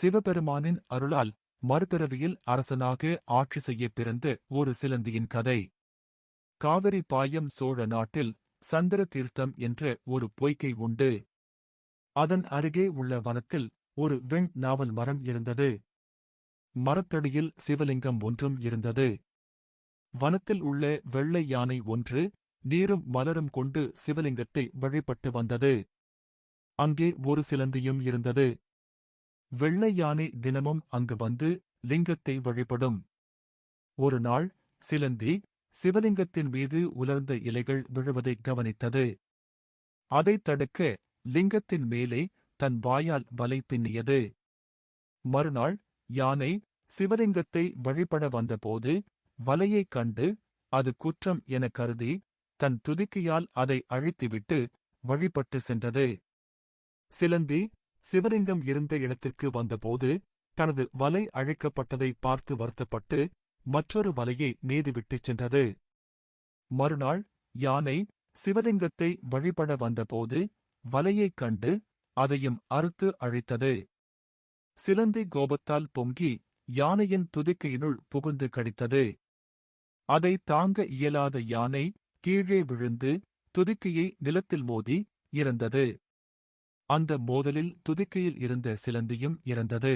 சிவபெருமானின் அருளால் மறுபிறவியில் அரசனாக ஆட்சி செய்யப் பிறந்த ஒரு சிலந்தியின் கதை. காவிரி பாயம் சோழ நாட்டில் சந்திர தீர்த்தம் என்ற ஒரு பொய்க்கை உண்டு. அதன் அருகே உள்ள வனத்தில் ஒரு வெண் நாவல் மரம் இருந்தது. மரத்தடியில் சிவலிங்கம் ஒன்றும் இருந்தது. வனத்தில் உள்ள வெள்ளை யானை ஒன்று நீரும் மலரும் கொண்டு சிவலிங்கத்தை வழிபட்டு வந்தது. அங்கே ஒரு சிலந்தியும் இருந்தது. வெள்ளை யானை தினமும் அங்கு வந்து லிங்கத்தை வழிபடும். ஒரு நாள் சிலந்தி சிவலிங்கத்தின் மீது உலர்ந்த இலைகள் விழுவதை கவனித்தது. அதைத் தடுக்க லிங்கத்தின் மேலே தன் வாயால் வலை பின்னியது. மறுநாள் யானை சிவலிங்கத்தை வழிபட வந்தபோது வலையைக் கண்டு அது குற்றம் என கருதி தன் துதிக்கையால் அதை அழித்துவிட்டு வழிபட்டு சென்றது. சிலந்தி சிவலிங்கம் இருந்த இடத்திற்கு வந்தபோது தனது வலை அழைக்கப்பட்டதை பார்த்து வருத்தப்பட்டு மற்றொரு வலையை மீதுவிட்டுச் சென்றது. மறுநாள் யானை சிவலிங்கத்தை வழிபட வந்தபோது வலையைக் கண்டு அதையும் அறுத்து அழித்தது. சிலந்தி கோபத்தால் பொங்கி யானையின் துதிக்கையினுள் புகுந்து கடித்தது. அதை தாங்க இயலாத யானை கீழே விழுந்து துதிக்கையை நிலத்தில் மோதி இறந்தது. அந்த மோதலில் துதிக்கையில் இருந்த சிலந்தியும் இறந்தது.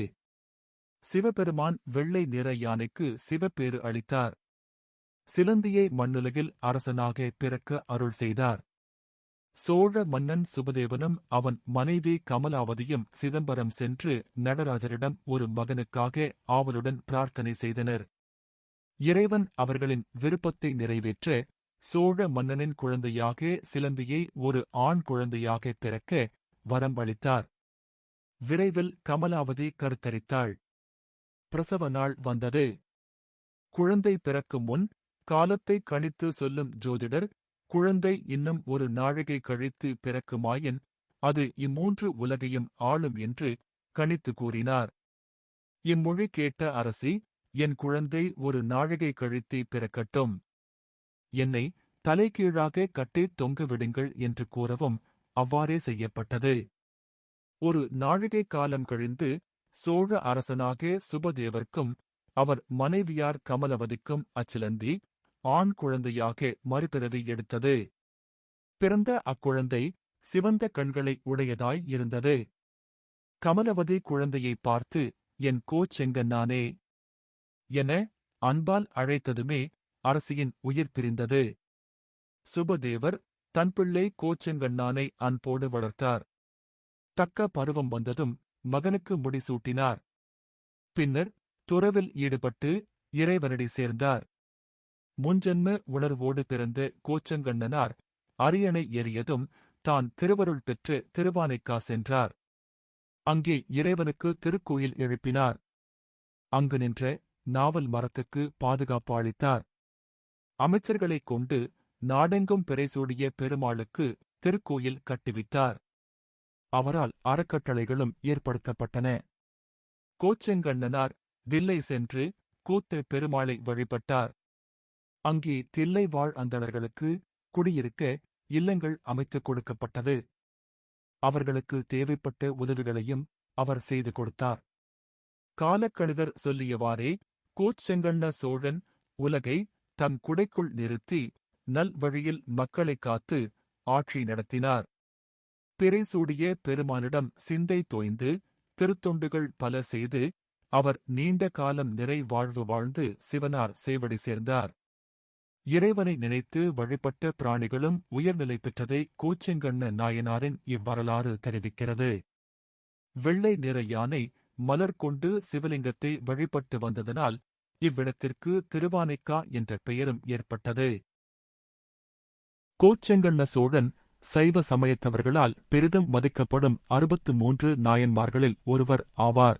சிவபெருமான் வெள்ளை நிற யானைக்கு சிவப்பேறு அளித்தார். சிலந்தியை மண்ணுலகில் அரசனாக பிறக்க அருள் செய்தார். சோழ மன்னன் சுபதேவனும் அவன் மனைவி கமலாவதியும் சிதம்பரம் சென்று நடராஜரிடம் ஒரு மகனுக்காக ஆவலுடன் பிரார்த்தனை செய்தனர். இறைவன் அவர்களின் விருப்பத்தை நிறைவேற்ற சோழ மன்னனின் குழந்தையாக சிலந்தியை ஒரு ஆண் குழந்தையாக பிறக்க வரம் அளித்தார் விரைவில் கமலாவதி கருத்தரித்தாள். பிரசவ நாள் வந்தது. குழந்தை பிறக்கும் முன் காலத்தை கணித்து சொல்லும் ஜோதிடர் குழந்தை இன்னும் ஒரு நாழிகை கழித்து பிறக்குமாயின் அது இம்மூன்று உலகையும் ஆளும் என்று கணித்து கூறினார். இம்மொழி கேட்ட அரசி என் குழந்தை ஒரு நாழிகை கழித்து பிறக்கட்டும். என்னை தலைகீழாக கட்டித் தொங்கவிடுங்கள் என்று கூறவும் அவ்வாறே செய்யப்பட்டது. ஒரு நாழிகை காலம் கழிந்து சோழ அரசனாக சுபதேவர்க்கும் அவர் மனைவியார் கமலவதிக்கும் அச்சிலந்தி ஆண் குழந்தையாக மறுபிறவி எடுத்தது. பிறந்த அக்குழந்தை சிவந்த கண்களை உடையதாய் இருந்தது. கமலவதி குழந்தையைப் பார்த்து என் கோச்செங்கன்னானே என அன்பால் அழைத்ததுமே அரசியின் உயிர் பிரிந்தது. சுபதேவர் தன் பிள்ளை கோச்செங்கண்ணானை அன்போடு வளர்த்தார். தக்க பருவம் வந்ததும் மகனுக்கு முடிசூட்டினார். பின்னர் துறவில் ஈடுபட்டு இறைவனடி சேர்ந்தார். முன்ஜென்ம உணர்வோடு பிறந்த கோச்சங்கண்ணனார் அரியணை ஏறியதும் தான் திருவருள் பெற்று திருவானைக்கா சென்றார். அங்கே இறைவனுக்கு திருக்கோயில் எழுப்பினார். அங்கு நின்ற நாவல் மரத்துக்கு பாதுகாப்பு அளித்தார். அமைச்சர்களைக் கொண்டு நாடெங்கும் பிறைசூடிய பெருமாளுக்கு திருக்கோயில் கட்டுவித்தார் அவரால் அறக்கட்டளைகளும் ஏற்படுத்தப்பட்டன. கோச்செங்கண்ணனார் தில்லை சென்று கூத்த பெருமாளை வழிபட்டார். அங்கே தில்லை வாழ் அந்தணர்களுக்கு குடியிருக்க இல்லங்கள் அமைத்துக் கொடுக்கப்பட்டது. அவர்களுக்கு தேவைப்பட்ட உதவிகளையும் அவர் செய்து கொடுத்தார். காலக்கணிதர் சொல்லியவாறே கூச்செங்கண்ண சோழன் உலகை தம் குடைக்குள் நிறுத்தி நல்வழியில் மக்களைக் காத்து ஆட்சி நடத்தினார். பிறைசூடிய பெருமானிடம் சிந்தை தோய்ந்து திருத்தொண்டுகள் பல செய்து அவர் நீண்ட காலம் நிறை வாழ்வு வாழ்ந்து சிவனார் சேவடி சேர்ந்தார். இறைவனை நினைத்து வழிபட்ட பிராணிகளும் உயர்நிலை பெற்றதை கூச்செங்கண்ண நாயனாரின் இவ்வரலாறு தெரிவிக்கிறது. வெள்ளை நிற யானை மலர் கொண்டு சிவலிங்கத்தை வழிபட்டு வந்ததனால் இவ்விடத்திற்கு திருவானைக்கா என்ற பெயரும் ஏற்பட்டது. கோச்செங்கண்ண சோழன் சைவ சமயத்தவர்களால் பெரிதும் மதிக்கப்படும் அறுபத்து மூன்று நாயன்மார்களில் ஒருவர் ஆவார்.